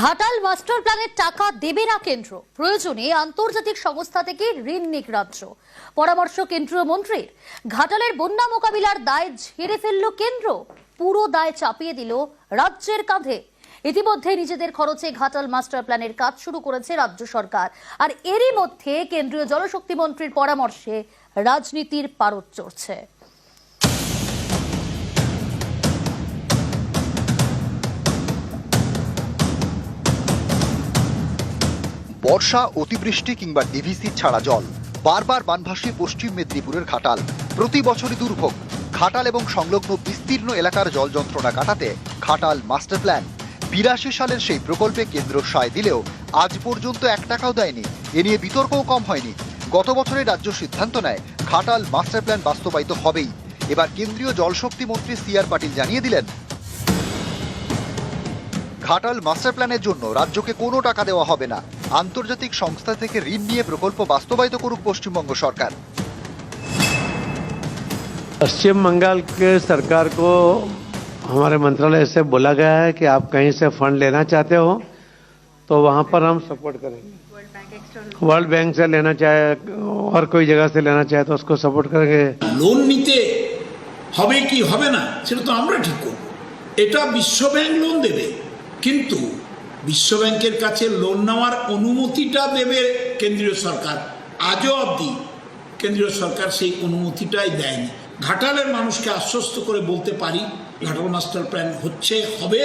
Ghatal master প্ল্যানের টাকা দেবে না কেন্দ্র। প্রয়োজনে আন্তর্জাতিক সংস্থা থেকে ঋণ নিক রাজ্য। পরামর্শ কেন্দ্রীয় মন্ত্রীর। ঘাটালের বন্যা মোকাবিলার দায় ঝেড়ে ফেলল কেন্দ্র। পুরো দায় চাপিয়ে দিল রাজ্যের কাঁধে। ইতিমধ্যে নিজেদের খরচে ঘাটাল মাস্টার প্ল্যানের কাজ শুরু করেছে রাজ্য সরকার। আর এরই মধ্যে কেন্দ্রীয় জলশক্তি মন্ত্রীর পরামর্শে রাজনীতির পারদ চড়ছে। বর্ষা, অতিবৃষ্টি কিংবা ডিভিসি ছাড়া জল। বারবার বানভাসী পশ্চিম মেদিনীপুরের ঘাটাল। প্রতি বছরই দুর্ভোগ। ঘাটাল এবং সংলগ্ন বিস্তীর্ণ এলাকার জল যন্ত্রণা কাটাতে ঘাটাল মাস্টার প্ল্যান। বিরাশি সালের সেই প্রকল্পে কেন্দ্র সায় দিলেও আজ পর্যন্ত এক টাকাও দেয়নি। এ নিয়ে বিতর্কও কম হয়নি। গত বছরে রাজ্য সিদ্ধান্ত নেয়, ঘাটাল মাস্টার প্ল্যান বাস্তবায়িত হবেই। এবার কেন্দ্রীয় জলশক্তি মন্ত্রী সি আর পাটিল জানিয়ে দিলেন ঘাটাল মাস্টার প্ল্যানের জন্য রাজ্যকে কোনো টাকা দেওয়া হবে না আন্তর্জাতিক সংস্থা থেকে ঋণ নিয়ে প্রকল্প বাস্তবায়িত করুক পশ্চিমবঙ্গ সরকার पश्चिम बंगाल के सरकार को हमारे मंत्रालय से बोला गया है कि आप कहीं से फंड लेना चाहते हो तो वहां पर हम सपोर्ट करेंगे वर्ल्ड बैंक से लेना चाहे और कोई जगह से लेना चाहे तो उसको सपोर्ट करेंगे লোন নিতে হবে কি হবে না সেটা তো আমরা ঠিক করব এটা বিশ্বব্যাংক লোন দেবে কিন্তু বিশ্বব্যাংকের কাছে লোন নেওয়ার অনুমতিটা দেবে কেন্দ্রীয় সরকার। আজও অবধি কেন্দ্রীয় সরকার সেই অনুমতিটাই দেয়নি। ঘাটালের মানুষকে আশ্বস্ত করে বলতে পারি, ঘাটাল মাস্টার প্ল্যান হচ্ছে, হবে,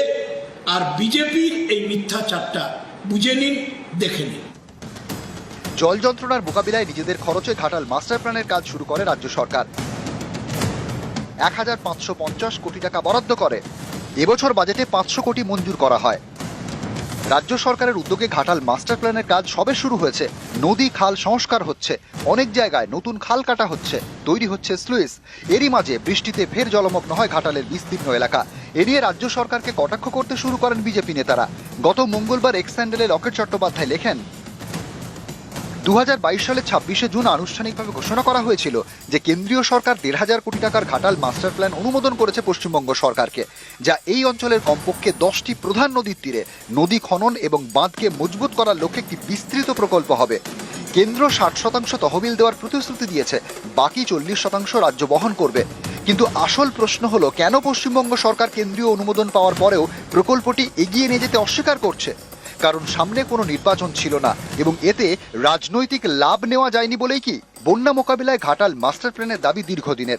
আর বিজেপির এই মিথ্যাচারটা বুঝে নিন, দেখে নিন। জল যন্ত্রণার মোকাবিলায় নিজেদের খরচে ঘাটাল মাস্টার প্ল্যানের কাজ শুরু করে রাজ্য সরকার। এক হাজার পাঁচশো পঞ্চাশ কোটি টাকা বরাদ্দ করে। এবছর বাজেটে পাঁচশো কোটি মঞ্জুর করা হয়। রাজ্য সরকারের উদ্যোগে ঘাটাল মাস্টার প্ল্যানের কাজ সবে শুরু হয়েছে। নদী খাল সংস্কার হচ্ছে। অনেক জায়গায় নতুন খাল কাটা হচ্ছে। তৈরি হচ্ছে স্লুইস। এরই মাঝে বৃষ্টিতে ফের জলমগ্ন হয় ঘাটালের বিস্তীর্ণ এলাকা। এ নিয়ে রাজ্য সরকারকে কটাক্ষ করতে শুরু করেন বিজেপি নেতারা। গত মঙ্গলবার এক্স স্যান্ডেলে লকেট চট্টোপাধ্যায় লেখেন, দুহাজার বাইশ সালে ছাব্বিশে জুন আনুষ্ঠানিকভাবে ঘোষণা করা হয়েছিল যে কেন্দ্রীয় সরকার দেড় হাজার কোটি টাকার ঘাটাল মাস্টার প্ল্যান অনুমোদন করেছে পশ্চিমবঙ্গ সরকারকে, যা এই অঞ্চলের কমপক্ষে দশটি প্রধান নদীর তীরে, নদী খনন এবং বাঁধকে মজবুত করার লক্ষ্যে একটি বিস্তৃত প্রকল্প হবে। কেন্দ্র ষাট শতাংশ তহবিল দেওয়ার প্রতিশ্রুতি দিয়েছে, বাকি চল্লিশ শতাংশ রাজ্য বহন করবে। কিন্তু আসল প্রশ্ন হলো, কেন পশ্চিমবঙ্গ সরকার কেন্দ্রীয় অনুমোদন পাওয়ার পরেও প্রকল্পটি এগিয়ে নিয়ে যেতে অস্বীকার করছে? কারণ সামনে কোনো নির্বাচন ছিল না, এবং এতে রাজনৈতিক লাভ নেওয়া যায়নি বলেই কি? বন্যা মোকাবিলায় ঘাটাল মাস্টার প্ল্যানের দাবি দীর্ঘদিনের।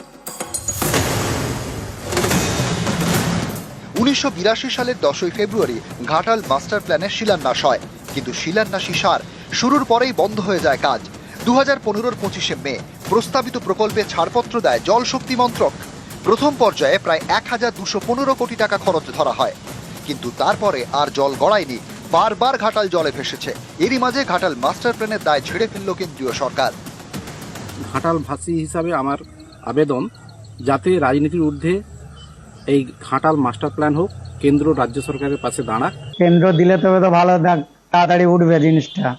উনিশশো বিরাশি সালের দশই ফেব্রুয়ারি ঘাটাল মাস্টার প্ল্যানের শিলান্যাস হয়। কিন্তু শিলান্যাসী সার শুরুর পরেই বন্ধ হয়ে যায় কাজ। দু হাজার পনেরোর পঁচিশে মে প্রস্তাবিত প্রকল্পে ছাড়পত্র দেয় জল শক্তি মন্ত্রক। প্রথম পর্যায়ে প্রায় এক হাজার দুশো পনেরো কোটি টাকা খরচ ধরা হয়। কিন্তু তারপরে আর জল গড়ায়নি, বারবার ঘাটাল জলে ভেসেছে। এরই মাঝে ঘাটাল মাস্টার প্ল্যানের দায় ছেড়ে ফেলল কেন্দ্রীয় সরকার। ঘাটাল ভাসি হিসাবে আমার আবেদন। যাতে রাজনীতির ঊর্ধ্বে এই ঘাটাল মাস্টার প্ল্যান হোক কেন্দ্র রাজ্য সরকারের পাশে দাঁড়াক। কেন্দ্র দিলে তবে তো ভালো দেখ- তাড়াতাড়ি উঠবে জিনিসটা।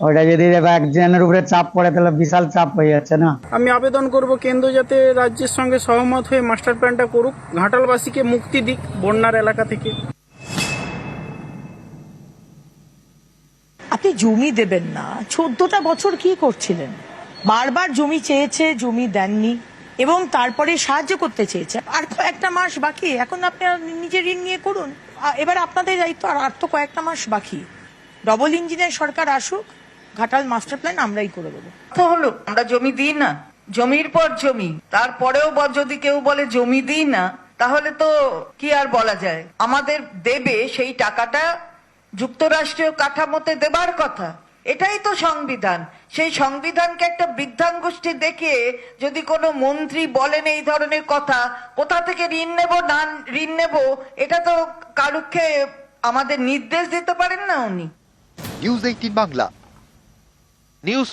ওইটা যদি একজনের উপরে চাপ পড়ে তাহলে বিশাল চাপ হয়ে যাচ্ছে না? আমি আবেদন করব কেন্দ্র যাতে রাজ্যের সঙ্গে সহমত হয়ে মাস্টার প্ল্যানটা করুক ঘাটালবাসীকে মুক্তি দিক বন্যার এলাকা থেকে। আপনি জমি দেবেন না চোদ্দটা বছর কি করছিলেন? বারবার জমি চেয়েছে, জমি দেননি এবং তারপরে সাহায্য করতে চেয়েছে। আর কয়েকটা মাস বাকি, এখন আপনি আর নিজে ঋণ নিয়ে করুন। এবার আপনাদের দায়িত্ব, আর আর তো কয়েকটা মাস বাকি। ডবল ইঞ্জিনের সরকার আসুক, ঘাটাল মাস্টার প্ল্যান আমরাই করে দেবো। তো হলো, আমরা জমি দিই না, জমির পর জমি, তারপরেও যদি কেউ বলে জমি দিই না, তাহলে তো কি আর বলা যায়? আমাদের দেবে সেই টাকাটা, যুক্তরাষ্ট্রীয় কাঠামোতে দেবার কথা। এটাই তো সংবিধান। সেই সংবিধানকে একটা বৃদ্ধাঙ্গুষ্ঠী দেখিয়ে যদি কোনো মন্ত্রী বলেন এই ধরনের কথা, কোথা থেকে ঋণ নেব, না ঋণ নেব, এটা তো কারুকে আমাদের নির্দেশ দিতে পারেন না উনি। News eighteen Bangla. নিউজ